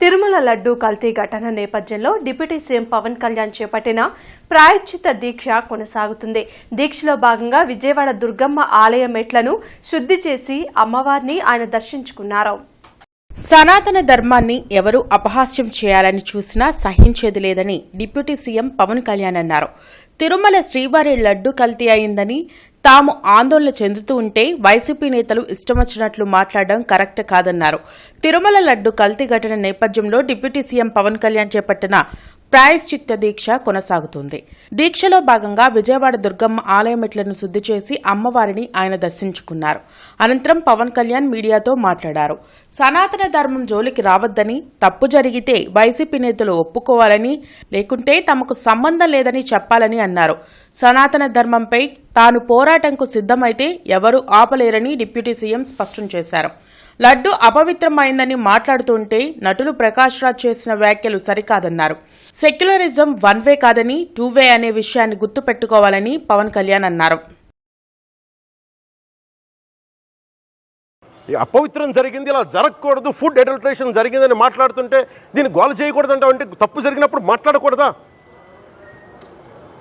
తిరుమల లడ్డూ కల్తీ ఘటన నేపథ్యంలో డిప్యూటీ సీఎం పవన్ కళ్యాణ్ చేపట్టిన ప్రాయశ్చిత దీక్ష కొనసాగుతుంది. దీక్షలో భాగంగా విజయవాడ దుర్గమ్మ ఆలయ మెట్లను శుద్ధి చేసి అమ్మవారిని ఆయన దర్శించుకున్నారు. సనాతన ధర్మాన్ని ఎవరు అపహాస్యం చేయాలని చూసినా సహించేది లేదని డిప్యూటీ సీఎం పవన్ కళ్యాణ్ అన్నారు. తిరుమల శ్రీవారి లడ్డు కల్తీ అయిందని తాము ఆందోళన చెందుతూ ఉంటే వైసీపీ నేతలు ఇష్టమొచ్చినట్లు మాట్లాడడం కరెక్ట్ కాదన్నారు. తిరుమల లడ్డు కల్తీ ఘటన నేపథ్యంలో డిప్యూటీ సీఎం పవన్ కళ్యాణ్ చేపట్టిన ప్రాయశ్చిత్త దీక్ష కొనసాగుతుంది. దీక్షలో భాగంగా విజయవాడ దుర్గమ్మ ఆలయమెట్లను శుద్ధి చేసి అమ్మవారిని ఆయన దర్శించుకున్నారు. అనంతరం పవన్ కళ్యాణ్ మీడియాతో మాట్లాడారు. సనాతన ధర్మం జోలికి రావద్దని తప్పు జరిగితే వైసీపీ నేతలు ఒప్పుకోవాలని లేకుంటే తమకు సంబంధం లేదని చెప్పాలని అన్నారు. సనాతన ధర్మంపై తాను పోరాటంకు సిద్ధమైతే ఎవరూ ఆపలేరని డిప్యూటీ సీఎం స్పష్టం చేశారు. లడ్డు అపవిత్రమైందని మాట్లాడుతుంటే నటులు ప్రకాష్ రాజ్ చేసిన వ్యాఖ్యలు సరికాదన్నారు. సెక్యులరిజం వన్ వే కాదని టూ వే అనే విషయాన్ని గుర్తుపెట్టుకోవాలని పవన్ కళ్యాణ్ అన్నారు. ఈ అపవిత్రం జరిగింది ఇలా జరగకూడదు ఫుడ్ అడల్ట్రేషన్ జరిగిందని మాట్లాడుతుంటే దీన్ని గోల చేయకూడదు అంటే తప్పు జరిగినప్పుడు మాట్లాడకూడదా?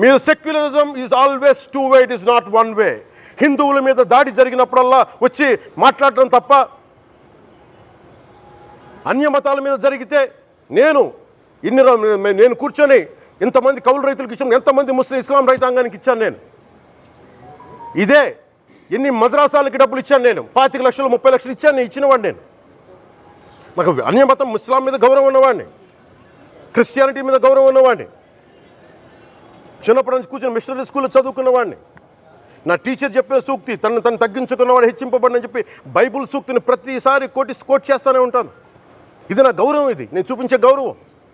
మీరు secularism is always two way it is not one way హిందువుల మీద దాడి జరిగినప్పుడల్లా వచ్చి మాట్లాడటం తప్ప అన్య మతాల మీద జరిగితే నేను ఇన్ని నేను కూర్చొని ఇంతమంది కౌలు రైతులకు ఇచ్చాను ఎంతమంది ముస్లిం ఇస్లాం రైతాంగానికి ఇచ్చాను నేను. ఇదే ఎన్ని మద్రాసాలకి డబ్బులు ఇచ్చాను నేను. పాతిక లక్షలు ముప్పై లక్షలు ఇచ్చాను నేను ఇచ్చినవాడిని నేను. నాకు అన్యమతం ఇస్లాం మీద గౌరవం ఉన్నవాడిని. క్రిస్టియానిటీ మీద గౌరవం ఉన్నవాడిని. చిన్నప్పటి నుంచి కూర్చొని మిషనరీ స్కూల్లో చదువుకున్నవాడిని నా టీచర్ చెప్పిన సూక్తి తను తను తగ్గించుకున్నవాడు హెచ్చింపబడినని చెప్పి బైబుల్ సూక్తిని ప్రతిసారి కోటి కోట్ చేస్తూనే ఉంటాను. ఇది నా గౌరవం ఇది. నేను చూపించే గౌరవం.